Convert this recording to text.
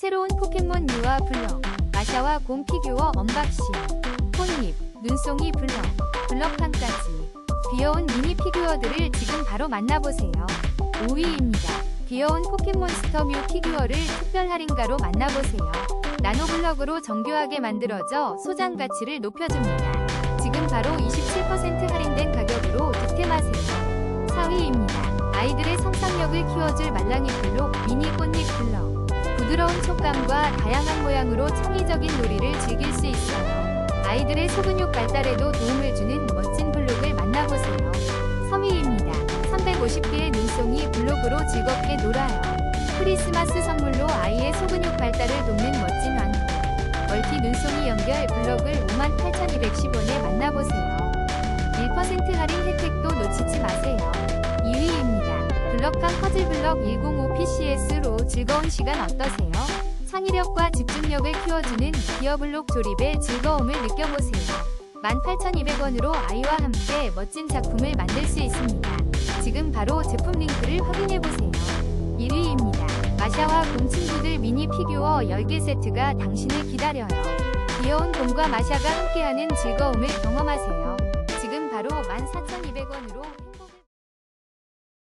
새로운 포켓몬 유아 블럭, 마샤와 곰 피규어 언박싱, 꽃잎, 눈송이 블럭, 블럭판까지 귀여운 미니 피규어들을 지금 바로 만나보세요. 5위입니다. 귀여운 포켓몬스터 뮤 피규어를 특별 할인가로 만나보세요. 나노블럭으로 정교하게 만들어져 소장 가치를 높여줍니다. 지금 바로 27% 할인된 가격으로 득템하세요. 4위입니다. 아이들의 성상력을 키워줄 말랑이 블록 미니 꽃잎 블럭. 부드러운 촉감과 다양한 모양으로 창의적인 놀이를 즐길 수 있어요. 아이들의 소근육 발달에도 도움을 주는 멋진 블록을 만나보세요. 3위입니다. 350개의 눈송이 블록으로 즐겁게 놀아요. 크리스마스 선물로 아이의 소근육 발달을 돕는 멋진 왕국. 멀티 눈송이 연결 블록을 58,210원에 만나보세요. 블럭감 퍼즐 블럭 105 PCS로 즐거운 시간 어떠세요? 창의력과 집중력을 키워주는 기어블록 조립의 즐거움을 느껴보세요. 18,200원으로 아이와 함께 멋진 작품을 만들 수 있습니다. 지금 바로 제품 링크를 확인해보세요. 1위입니다. 마샤와 곰 친구들 미니 피규어 10개 세트가 당신을 기다려요. 귀여운 곰과 마샤가 함께하는 즐거움을 경험하세요. 지금 바로 14,200원으로